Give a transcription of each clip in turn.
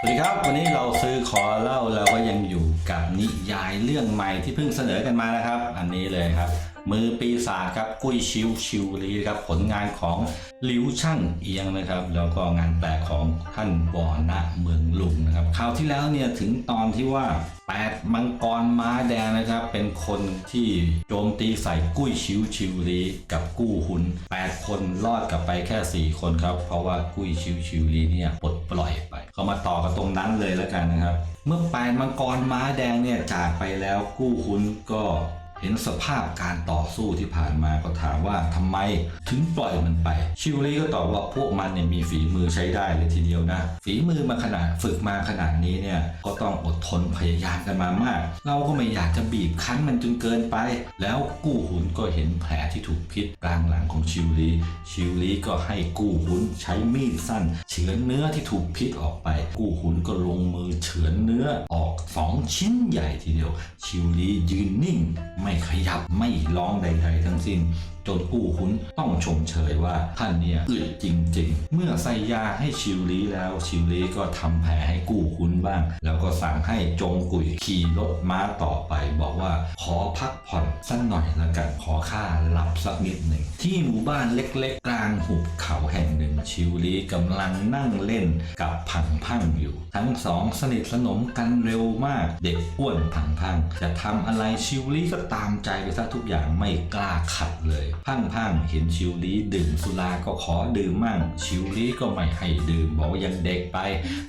สวัสดีครับ วันนี้เราซื้อขอเล่าเราก็ยังอยู่กับนิยายเรื่องใหม่ที่เพิ่งเสนอกันมานะครับ อันนี้เลยครับ มือปีศาจครับกุ้ยชิวชิวลีครับผลงานของหลิวช่างเอียงนะครับ แล้วก็งานแปลของท่านวอนะเมืองลุงนะครับคราวที่แล้วเนี่ยถึงตอนที่ว่าแปดมังกรม้าแดงนะครับ เป็นคนที่โจมตีใส่กุ้ยชิวชิวลีกับกู้หุนแปดคนรอดกลับไปแค่สี่คนครับ เพราะว่ากุ้ยชิวชิวลีเนี่ยปลดปล่อยไปเขามาต่อกันตรงนั้นเลยแล้วกันนะครับ เมื่อแปดมังกรม้าแดงเนี่ยจากไปแล้วกู้หุนก็ เห็นสภาพการต่อสู้ที่ผ่านมาก็ถามว่าทำไมถึงปล่อยมันไป ชิวลีก็ตอบว่าพวกมันเนี่ยมีฝีมือใช้ได้เลยทีเดียวนะ ฝีมือมาขนาดฝึกมาขนาดนี้เนี่ยก็ต้องอดทนพยายามกันมามาก เราก็ไม่อยากจะบีบคั้นมันจนเกินไป แล้วกู้หุนก็เห็นแผลที่ถูกพิษกลางหลังของชิวลีชิวลีก็ให้กู้หุนใช้มีดสั้น เฉือนเนื้อที่ถูกพิษออกไป กู้หุนก็ลงมือเฉือนเนื้อออกสองชิ้นใหญ่ทีเดียว ชิวลียืนนิ่งไไม่ขยับไม่ร้องใดๆทั้งสิ้น จนกู้หุนต้องชมเชยว่าท่านเนี่ยอึดจริง ๆ เมื่อใส่ยาให้ชิวลีแล้วชิวลีก็ทำแผลให้กู้หุนบ้าง แล้วก็สั่งให้จงกุยขี่รถม้าต่อไป บอกว่าขอพักผ่อนสักหน่อยละกันขอค่าหลับสักนิดหนึ่งที่หมู่บ้านเล็กๆ กลางหุบเขาแห่งหนึ่งชิวลีกำลังนั่งเล่นกับผังพังอยู่ ทั้งสองสนิทสนมกันเร็วมากเด็กอ้วนผังพังจะทำอะไรชิวลีก็ตามใจไปซะทุกอย่างไม่กล้าขัดเลยพังพังเห็นชิวลีดื่มสุราก็ขอดื่มมั่ง ชิวลีก็ไม่ให้ดื่มบอกว่ายังเด็กไป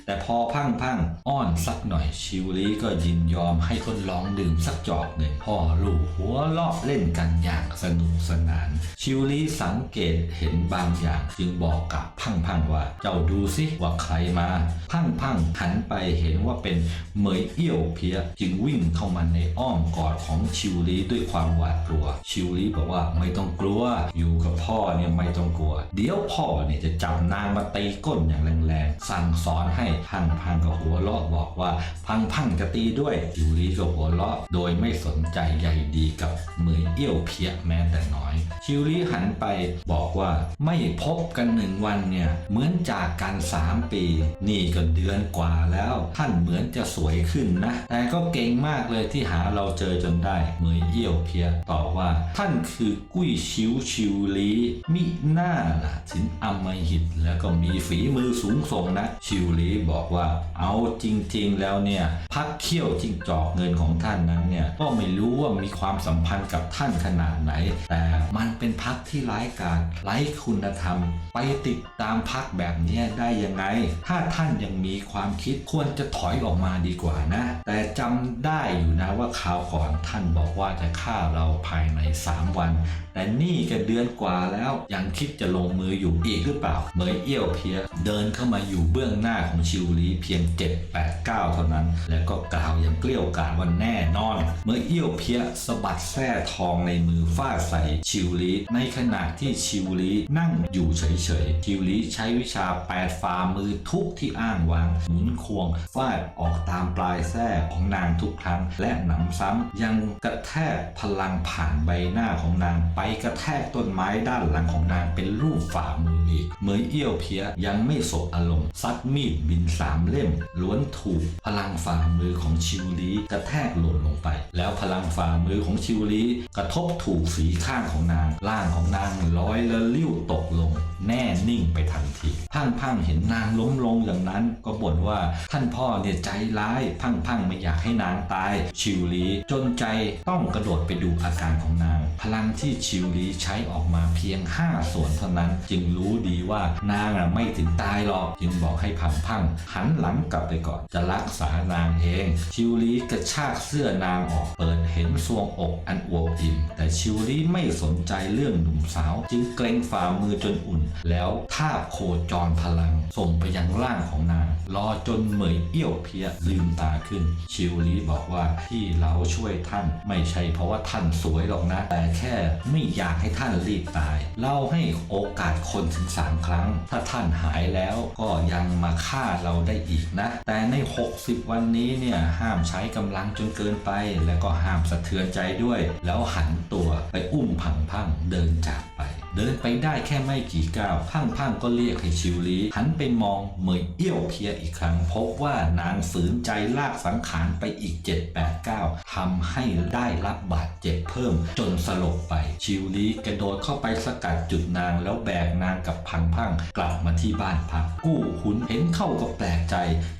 แต่พอพังพังอ้อนสักหน่อยชิวลีก็ยินยอมให้ทดลองดื่มสักจอกหนึ่งพ่อลูกหัวเลาะเล่นกันอย่างสนุกสนาน ชิวลีสังเกตเห็นบางอย่างจึงบอกกับพังพังว่า เจ้าดูสิว่าใครมา พังพังหันไปเห็นว่าเป็นเหมยเอี้ยวเพียจึงวิ่งเข้ามาในอ้อมกอดของชิวลีด้วยความหวาดกลัว ชิวลีบอกว่าไม่ต้องกลัวอยู่กับพ่อเนี่ยไม่ต้องกลัว เดี๋ยวพ่อเนี่ยจะจับนางมาตีก้นอย่างแรงๆ สั่งสอนให้พังพังกับหัวเราะบอกว่าพังพังจะตีด้วยชิวลีก็หัวเราะโดยไม่สนใจใยดีกับเหมยเอี้ยวเพียแม้แต่น้อย ชิวลีหันไปบอกว่าไม่พบกันหนึ่งวันเนี่ยเหมือนจากกันสามปี นี่ก็เดือนกว่าแล้ว ท่านเหมือนจะสวยขึ้นนะ แต่ก็เก่งมากเลยที่หาเราเจอจนได้ เหมยเอี้ยวเพียตอบว่า ท่านคือกุ้ยชิวชิวลีมิหน้าล่ะถึงอำมหิตแล้วก็มีฝีมือสูงส่งนะ ชิวลีบอกว่าเอาจริงๆแล้วเนี่ยพักเขี้ยวจิ้งจอกเงินของท่านนั้นเนี่ยก็ไม่รู้ว่ามีความสัมพันธ์กับท่านขนาดไหน แต่มันเป็นพักที่ไร้การไร้คุณธรรม ไปติดตามพักแบบนี้ได้ยังไง ถ้าท่านยังมีความคิดควรจะถอยออกมาดีกว่านะ แต่จำได้อยู่นะว่าคราวก่อนท่านบอกว่าจะฆ่าเราภายใน 3 วัน แต่นี่ก็เดือนกว่าแล้ว ยังคิดจะลงมืออยู่อีกหรือเปล่า เหมยเอี้ยวเพีย เดินเข้ามาอยู่เบื้องหน้าของชิวลีเพียง 7 8 9 เท่านั้น แล้วก็กล่าวอย่างเกลี้ยวกล่อมว่าแน่นอนเมื่อเอี้ยวเพียสะบัดแส้ทองในมือฟาดใส่ชิวลีในขณะที่ชิวลีนั่งอยู่เฉยๆชิวลีใช้วิชาแปดฝ่ามือทุกที่อ้างวางหมุนควงฟาดออกตามปลายแส้ของนางทุกครั้ง และหนำซ้ำยังกระแทกพลังผ่านใบหน้าของนางไปกระแทกต้นไม้ด้านหลังของนางเป็นรูปฝ่ามืออีกเหมยเอี้ยวเพียยังไม่สบอารมณ์ซัดมีดบินสามเล่ม ล้วนถูกพลังฝ่ามือของชิวลีกระแทกหล่นลงไป แล้วพลังฝ่ามือของชิวลีกระทบถูกสีข้างของนางร่างของนางลอยละลิ้วตกลง แน่นิ่งไปทันทีพังพังเห็นนางล้มลงอย่างนั้น ก็บ่นว่าท่านพ่อเนี่ยใจร้ายพังพังไม่อยากให้นางตาย ชิวลีจนใจต้องกระโดดไปดูอาการของนาง พลังที่ชิวลีใช้ออกมาเพียง 5 ส่วนเท่านั้น จึงรู้ดีว่านางไม่ถึงตายหรอกจึงบอกให้พังพังหันหลังกลับไปก่อนจะรักษานางเอง ชิวลีกระชากเสื้อนางออกเปิดเห็นทรวงอกอันอวบอิ่ม แต่ชิวลีไม่สนใจเรื่องหนุ่มสาว จึงเกรงฝ่ามือจนอุ่น แล้วทาบโคจรพลัง ส่งไปยังร่างของนาง รอจนเหมยเอี้ยวเพียลืมตาขึ้น ชิวลีบอกว่าที่เราช่วยท่านไม่ใช่เพราะว่าท่านสวยหรอกนะ แต่แค่ไม่อยากให้ท่านรีบตายเราให้โอกาสคนถึงสามครั้ง ถ้าท่านหายแล้วก็ยังมาฆ่าเราได้อีกนะ แต่ใน 60 วันนี้เนี่ยห้ามใช้กำลังจนเกินไป แล้วก็ห้ามสะเทือนใจด้วย แล้วหันตัวไปอุ้มผังพังเดินจากไป เดินไปได้แค่ไม่กี่ก้าวพังพังก็เรียกให้ชิวลีหันไปมองเหมยเอี้ยวเพียอีกครั้ง พบว่านางฝืนใจลากสังขารไปอีก 7 9ทำให้ได้รับบาดเจ็บเพิ่มจนสลบไป ชิวลีกระโดดเข้าไปสกัดจุดนางแล้วแบกนางกับพังพังกลับมาที่บ้านพัก กู้หุนเห็นเข้าก็แปลกใจ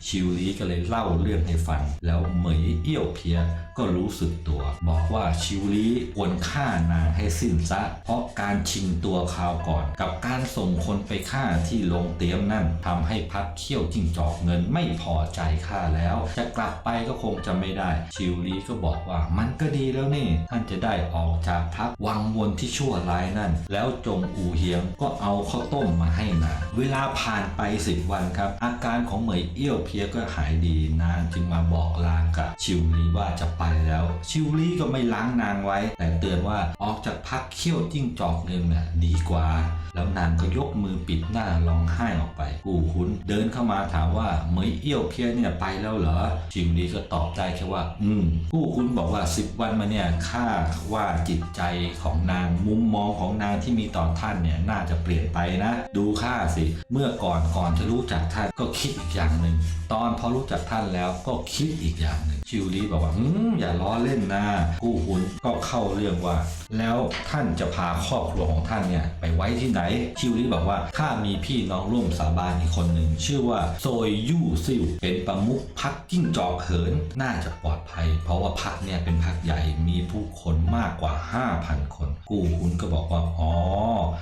ชิวลีก็เลยเล่าเรื่องให้ฟัง แล้วเหมยเอี้ยวเพียก็รู้สึกตัว บอกว่าชิวลีควรฆ่านางให้สิ้นซะ เพราะการชิงตัวคราวก่อน กับการส่งคนไปฆ่าที่โรงเตรียมนั่นทำให้พักเขี้ยวจิ้งจอกเงินไม่พอใจข้าแล้ว จะกลับไปก็คงจะไม่ได้ชิววลีก็บอกว่ามันก็ดีแล้วนี่ ท่านจะได้ออกจากพักวังวนที่ชั่วร้ายนั่น แล้วจงอูเฮียงก็เอาข้าวต้มมาให้นางเวลาผ่านไปสิบวันครับ อาการของเหมยเอี้ยวเพียก็หายดีนางจึงมาบอกลากับชิวลีว่าจะไปแล้ว ชิวลีก็ไม่ล้างนางไว้ แต่เตือนว่าออกจากพักเขี้ยวจิ้งจอกเงินน่ะดีกว่า แล้วนางก็ยกมือปิดหน้าร้องไห้ออกไป กูคุณเดินเข้ามาถามว่าเหมยเอี้ยวเพียเนี่ยไปแล้วเหรอชิวลีก็ตอบได้แค่ว่า อืมผู้คุณบอกว่า 10 วันมาเนี่ยข้าว่าจิตใจของนางมุมมองของนางที่มีต่อท่านเนี่ยน่าจะเปลี่ยนไปนะ ดูข้าสิ เมื่อก่อนก่อนจะรู้จักท่านก็คิดอีกอย่างหนึ่งตอนพอรู้จักท่านแล้วก็คิดอีกอย่างหนึ่ง ชิวลีบอกว่าอย่าล้อเล่นนะกู้หุนก็เข้าเรื่องว่า แล้วท่านจะพาครอบครัวของท่านเนี่ยไปไว้ที่ไหน ชิวลีบอกว่าข้ามีพี่น้องร่วมสาบานอีกคนหนึ่ง ชื่อว่าโซยยู่ซิวเป็นประมุขพักจิ้งจอกเขินน่าจะปลอดภัย เพราะว่าพักเนี่ยเป็นพักใหญ่มีผู้คนมากกว่า 5,000 คน กู้หุนก็บอกว่าอ๋อ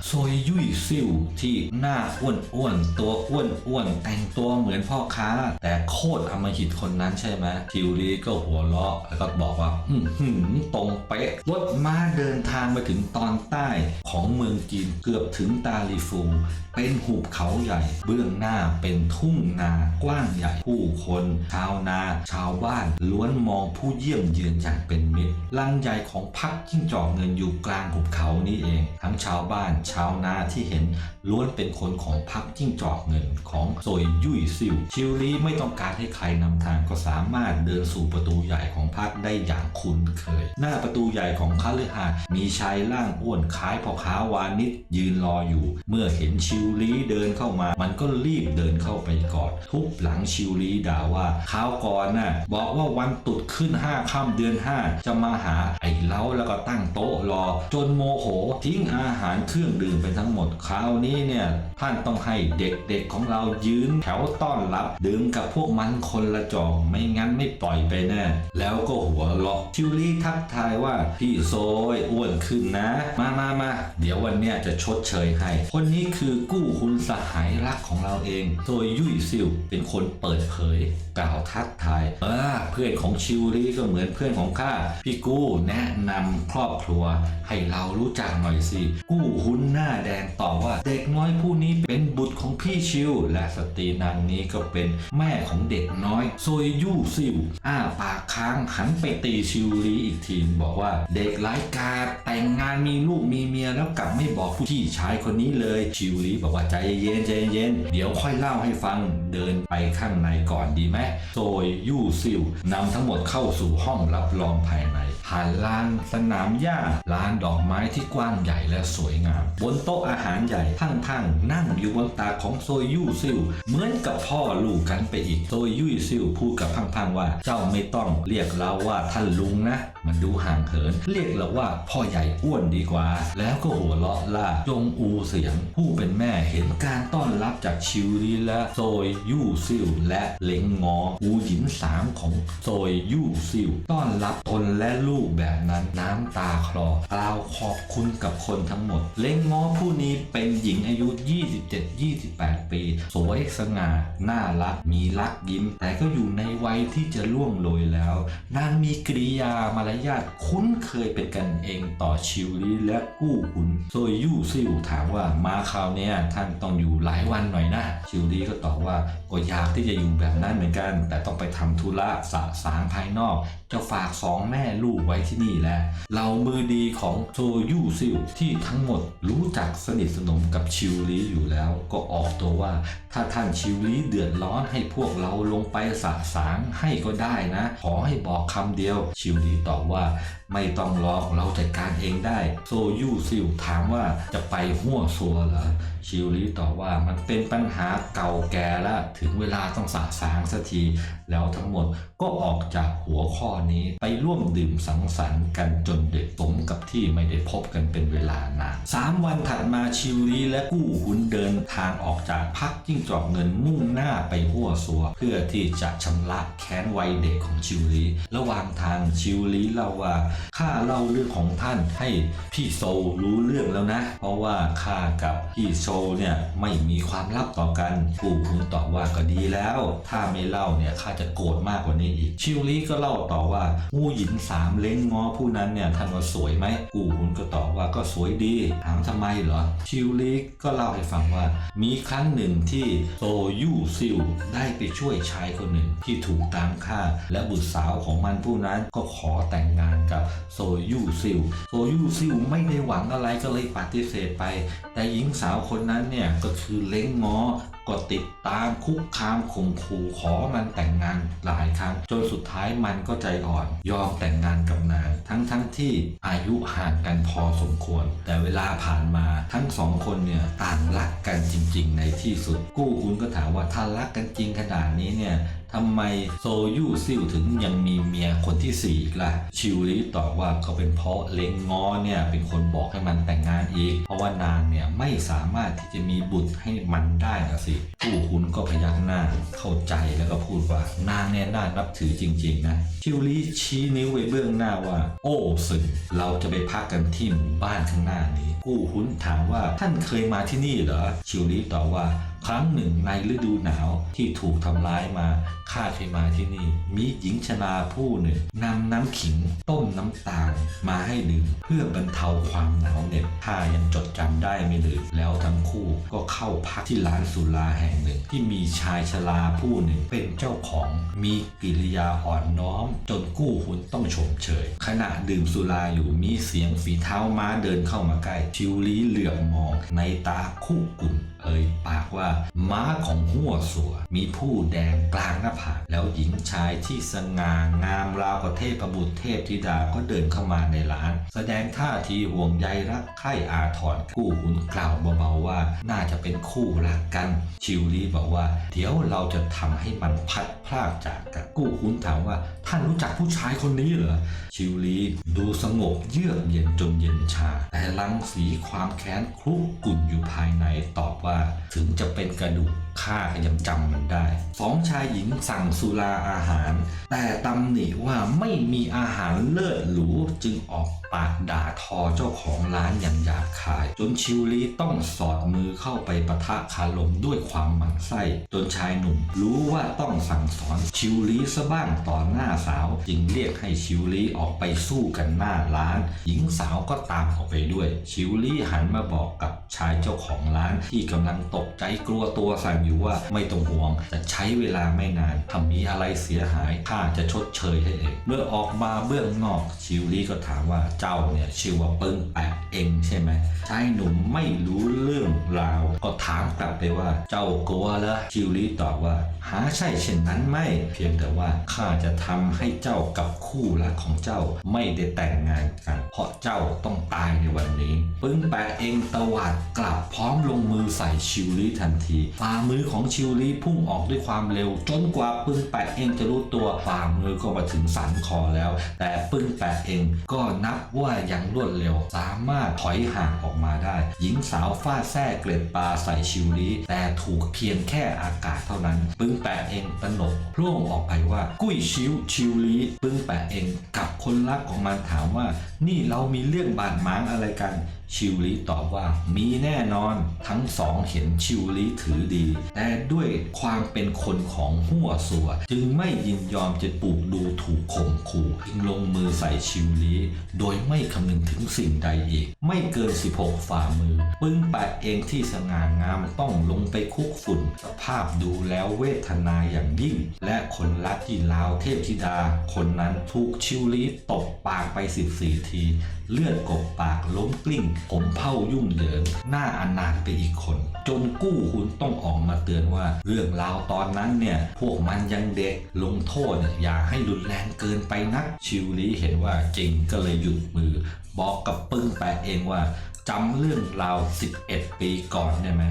โซยยุ่ยซิ่วที่หน้าอ้วนๆตัวอ้วนๆแต่งตัวเหมือนพ่อค้า แต่โคตรอำมหิตคนนั้นใช่ไหมทิวลีก็หัวเราะแล้วก็บอกว่าหืมตรงเป๊ะรถม้าเดินทางมาถึงตอนใต้ของเมืองจีนเกือบถึงตาลีฟูเป็นหุบเขาใหญ่ เบื้องหน้าเป็นทุ่งนากว้างใหญ่ผู้คนชาวนา ชาวบ้านล้วนมองผู้เยี่ยมเยือนอย่างเป็นมิตรลังใหญ่ของพักจิ้งจอกเงินอยู่กลางหุบเขานี้เอง ทั้งชาวบ้านชาวนาที่เห็นล้วนเป็นคนของพักจิ้งจอกเงินของโซยยุ่ยซิวชิวลีไม่ต้องการให้ใครนำทางก็สามารถเดินสู่ประตูใหญ่ของพักได้อย่างคุ้นเคย หน้าประตูใหญ่ของคฤหาสน์มีชายร่างอ้วนคล้ายพ่อค้าวานิชยืนรออยู่ เมื่อเห็นชิวลีเดินเข้ามา มันก็รีบเดินเข้าไปกอดทุบหลังชิวลีด่าว่าข้าวก่อนน่ะบอกว่าวันตุดขึ้นห้าค่ำเดือนห้าจะมาหาไอ้เล้าแล้วก็ตั้งโต๊ะรอ จนโมโหทิ้งอาหารเครื่องดื่มไปทั้งหมด คราวนี้เนี่ยท่านต้องให้เด็กๆของเรายืนแถวต้อนรับ ดื่มกับพวกมันคนละจองไม่งั้นไม่ปล่อยไปแน่แล้วก็หัวเราะทิวลี่ทักทายว่าพี่โซยอ้วนขึ้นนะ มามามาเดี๋ยววันเนี้ยจะชดเชยให้ คนนี้คือกู้คุณสหายรักของเราเองโซยยุ่ยซิวเป็นคนเปิดเผยกล่าวทักทายเออเพื่อนของชิวลี่ก็เหมือนเพื่อนของข้าพี่กู้แนะนำครอบครัวให้เรารู้จักหน่อยสิ กู้หุนหน้าแดงตอบว่าเด็กน้อยผู้นี้เป็นบุตรของพี่ชิว และสตรีนางนี้ก็เป็นแม่ของเด็กน้อยโซยยู่ซิวอ้าปากค้างหันไปตีชิวลีอีกทีบอกว่าเด็กไร้กาแต่งงานมีลูกมีเมียแล้วกลับไม่บอกผู้ที่ชายคนนี้เลย ชิวลีบอกว่าใจเย็นใจเย็นเดี๋ยวค่อยเล่าให้ฟังเดินไปข้างในก่อนดีไหมโซยยู่ซิวนำทั้งหมดเข้าสู่ห้องรับรองภายใน ผ่านลานสนามหญ้าลานดอกไม้ที่กว้างใหญ่และสวยงาม บนโต๊ะอาหารใหญ่ทั้งๆ นั่งอยู่บนตาของโซยยู่ซิวเหมือนกับพ่อลูกกันไปอีกโซยยู่ซิวพูดกับพังๆว่า เจ้าไม่ต้องเรียกเราว่าท่านลุงนะมันดูห่างเหิน เรียกเราว่าพ่อใหญ่อ้วนดีกว่า แล้วก็หัวเราะล่าจงอูเสียง ผู้เป็นแม่เห็นการต้อนรับจากชิวลีและโซยยู่ซิวและเลงงออูหยินสามของโซยยู่ซิวต้อนรับตนและลูกแบบนั้นน้ำตาคลอกล่าวขอบคุณกับคนทั้งหมดเลงงอผู้นี้เป็นหญิงอายุ 27-28 ปี สวยสง่าน่ารักมีรักยิ้ม แต่ก็อยู่ในวัยที่จะล่วงโรยแล้ว นางมีกริยามารยาทคุ้นเคยเป็นกันเองต่อชิวลีและกู้หุนโซยู่ซิวถามว่ามาคราวนี้ท่านต้องอยู่หลายวันหน่อยนะ ชิวลีก็ตอบว่าก็อยากที่จะอยู่แบบนั้นเหมือนกัน แต่ต้องไปทำธุระสะสางภายนอก จะฝากสองแม่ลูกไว้ที่นี่แหละเรามือดีของโซยู่ซิลที่ทั้งหมดรู้จักสนิทสนมกับชิวลีอยู่แล้วก็ออกตัวว่าถ้าท่านชิวลีเดือดร้อนให้พวกเราลงไปสะสางให้ก็ได้นะ ขอให้บอกคำเดียว ชิวลีตอบว่า ไม่ต้องรอกเราจัดการเองได้ โซยูซิลถามว่าจะไปหัวซัวเหรอชิวลีตอบว่ามันเป็นปัญหาเก่าแก่แล้วถึงเวลาต้องสะสางสักที แล้วทั้งหมดก็ออกจากหัวข้อนี้ไปร่วมดื่มสังสรรค์กันจนเด็กสมกับที่ไม่ได้พบกันเป็นเวลานานสามวันถัดมาชิวลีและกู้หุนเดินทางออกจากพักจิ้งจอกเงินมุ่งหน้าไปหัวซัว เพื่อที่จะชำระแค้นวัยเด็กของชิวลีระหว่างทางชิวลีเล่าว่าข้าเล่าเรื่องของท่านให้พี่โซรู้เรื่องแล้วนะ เพราะว่าข้ากับพี่โซเนี่ยไม่มีความลับต่อกันกูคุณตอบว่าก็ดีแล้ว ถ้าไม่เล่าเนี่ยข้าจะโกรธมากกว่านี้อีก ชิวลีก็เล่าต่อว่างูหญิงสามเล้งงอผู้นั้นเนี่ยท่านว่าสวยไหมกูคุณก็ตอบว่าก็สวยดีถามทำไมเหรอชิวลีก็เล่าให้ฟังว่า มีครั้งหนึ่งที่โซยู่ซิลได้ไปช่วยชายคนหนึ่งที่ถูกตามฆ่า และบุตรสาวของมันผู้นั้นก็ขอแต่งงานกับโซยู่ซิลโซยู่ซิลไม่ได้หวังอะไรก็เลยปฏิเสธไป แต่หญิงสาวคนนั้นเนี่ยก็คือเล้งง้อก็ติดตามคุกคามข่มขู่ขอมันแต่งงานหลายครั้ง จนสุดท้ายมันก็ใจอ่อน ยอมแต่งงานกับนางทั้งทั้งที่อายุห่างกันพอสมควร แต่เวลาผ่านมาทั้งสองคนเนี่ยต่างรักกันจริง ๆ ในที่สุด กู้คุณก็ถามว่าถ้ารักกันจริงขนาดนี้เนี่ย ทำไมโซยูซิ่วถึงยังมีเมียคนที่สี่อีกล่ะ ชิวลีตอบว่าก็เป็นเพราะเล้งงอเนี่ยเป็นคนบอกให้มันแต่งงานอีก เพราะว่านางเนี่ยไม่สามารถที่จะมีบุตรให้มันได้นะสิผู้คุณก็พยักหน้าเข้าใจแล้วก็พูดว่านางเนี่ยน่านับถือจริง ๆ นะ ชิวลีชี้นิ้วไปเบื้องหน้าว่า โอ้สึงเราจะไปพักกันที่หมู่บ้านข้างหน้านี้ กู้หุนถามว่าท่านเคยมาที่นี่เหรอ ชิวลีตอบว่าครั้งหนึ่งในฤดูหนาวที่ถูกทำร้ายมาข้าเคยมาที่นี่ มีหญิงชราผู้หนึ่งนำน้ำขิงต้มน้ำตาลมาให้ดื่มเพื่อบรรเทาความหนาวเหน็บข้ายังจดจำได้ไม่ลืมแล้วทั้งคู่ก็เข้าพักที่ร้านสุราแห่งหนึ่ง ที่มีชายชราผู้หนึ่งเป็นเจ้าของมีกิริยาอ่อนน้อม จนกู้หุนต้องชมเชย ขณะดื่มสุราอยู่มีเสียงฝีเท้าม้าเดินเข้ามาใกล้ชิวลีเหลือบมองในตาคู่กุ่นเอ่ยปากว่าม้าของหัวสัว มีผู้แดงกลางหน้าผากแล้วหญิงชายที่สง่างามราวกับเทพบุตรเทพธิดาก็เดินเข้ามาในร้าน แสดงท่าทีห่วงใยรักใคร่อาทรกู้หุนกล่าวเบาๆว่า น่าจะเป็นคู่รักกัน ชิวลีบอกว่า เดี๋ยวเราจะทำให้มันพัดพรากจากกัน กู้หุนถามว่า ท่านรู้จักผู้ชายคนนี้เหรอ ชิวลีดูสงบเยือกเย็นจนเย็นชา แต่ลังสีความแค้นคลุกกลุ่นอยู่ภายในตอบว่า ถึงจะเป็นกระดูกข้ายังจำมันได้สองชายหญิงสั่งสุราอาหาร แต่ตำหนิว่าไม่มีอาหารเลิศหรูจึงออกปากด่าทอเจ้าของร้านอย่างหยาบคาย จนชิวลีต้องสอดมือเข้าไปปะทะคารมด้วยความหมั่นไส้จนชายหนุ่ม รู้ว่าต้องสั่งสอนชิวลีซะบ้างต่อหน้าสาว จึงเรียกให้ชิวลีออกไปสู้กันหน้าร้าน หญิงสาวก็ตามออกไปด้วย ชิวลีหันมาบอกกับชายเจ้าของร้านที่กำลังตกใจกลัวตัวสั่นอยู่ว่าไม่ต้องห่วงจะใช้เวลาไม่นานถ้ามีอะไรเสียหายข้าจะชดเชยให้เองเมื่อออกมาเบื้องนอกชิวลีก็ถามว่าเจ้าเนี่ยชื่อว่าเปิ้งแปะเองใช่ไหมชายหนุ่มไม่รู้เรื่องราว ก็ถามกลับไปว่า เจ้ากลัวเหรอชิวลีตอบว่า หาใช่เช่นนั้นไม่ เพียงแต่ว่าข้าจะทำให้เจ้ากับคู่รักของเจ้าไม่ได้แต่งงานกัน เพราะเจ้าต้องตายในวันนี้ ปึ้งแปะเองตวาดกลับพร้อมลงมือใส่ชิวลีทันทีฝ่ามือของชิวลีพุ่งออกด้วยความเร็ว จนกว่าปึ้งแปะเองจะรู้ตัวฝ่ามือก็มาถึงสันคอแล้ว แต่ปึ้งแปะเองก็นับว่ายังรวดเร็ว สามารถถอยห่างออกมาได้ หญิงสาวฟาดแท้เกล็ดปลาใส่ชิวลีแต่ถูกเพียงแค่อากาศเท่านั้น ปึ้งแปะเองตนกโพล่งออกไปว่า กุ้ยชิวชิวลีปึ้งแปะเองกับคนรักของมันถามว่า นี่เรามีเรื่องบาดหมางอะไรกัน ชิวลีตอบว่ามีแน่นอนทั้งสองเห็นชิวลีถือดี แต่ด้วยความเป็นคนของหัวสัว จึงไม่ยินยอมจะปลูกดูถูกข่มขู่จึงลงมือใส่ชิวลีโดยไม่คำนึงถึงสิ่งใดอีก ไม่เกิน 16 ฝ่ามือ ปึ้งแปะเองที่สง่างามต้องลงไปคุกฝุ่น สภาพดูแล้วเวทนาอย่างยิ่ง และคนรักที่ลาวเทพธิดา คนนั้นถูกชิวลีตบปากไป 14 ที เลือดกบปากล้มกลิ้งผมเผ่ายุ่งเหยิงหน้าอนาถไปอีกคน จนกู้คุณต้องออกมาเตือนว่า เรื่องราวตอนนั้นเนี่ย พวกมันยังเด็กลงโทษเนี่ยอย่าให้รุนแรงเกินไปนัก ชิวลีเห็นว่าจริงก็เลยหยุดมือ บอกกับปึ้งแปะเองว่าจำเรื่องราว 11 ปีก่อนได้ไหม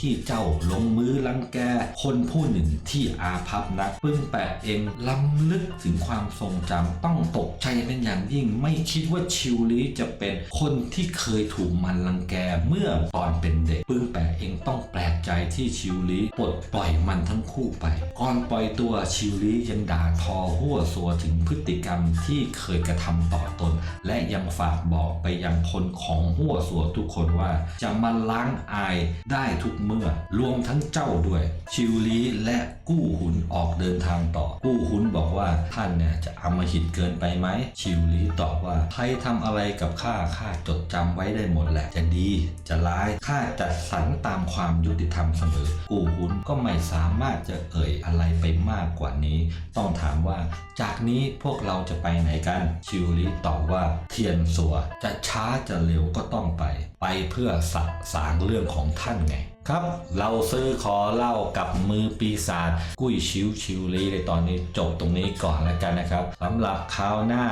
ที่เจ้าลงมือลังแก คนผู้หนึ่งที่อาภัพนัก ปึ้งแปะเองล้ำลึกถึงความทรงจำต้องตกใจเป็นอย่างยิ่ง ไม่คิดว่าชิวลีจะเป็นคนที่เคยถูกมันลังแกเมื่อตอนเป็นเด็ก ปึ้งแปะเองต้องแปลกใจที่ชิวลีปลดปล่อยมันทั้งคู่ไป ก่อนปล่อยตัวชิวลียังด่าทอหัวสัวถึงพฤติกรรมที่เคยกระทำต่อตน และยังฝากบอกไปยังคนของหัวสัวทุกคนว่าจะมาล้างอายได้ทุกเมื่อ รวมทั้งเจ้าด้วย ชิวลีและกู้หุนออกเดินทางต่อ กู้หุนบอกว่าท่านเนี่ยจะอำมหิตเกินไปไหม ชิวลีตอบว่าใครทำอะไรกับข้าข้าจดจำไว้ได้หมดแหละจะดี จะร้ายข้าจัดสรรตามความยุติธรรมเสมอ กู้หุนก็ไม่สามารถจะเอ่ยอะไรไปมากกว่านี้ ต้องถามว่า จากนี้พวกเราจะไปไหนกัน ชิวลีตอบว่า เทียนสัวจะช้าจะเร็วก็ต้องไป ไปเพื่อสะสางเรื่องของท่านไง ครับ เราซื้อขอเล่ากับมือปีศาจกุ้ยชิวชิวลีในตอนนี้จบตรงนี้ก่อนแล้วกันนะครับสำหรับคราวหน้า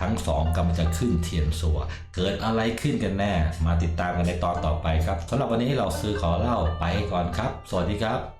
ทั้งสองกำลังจะขึ้นเทียนสัว เกิดอะไรขึ้นกันแน่ มาติดตามกันในตอนต่อไปครับสำหรับวันนี้เราซื้อขอเล่าไปก่อนครับ สวัสดีครับ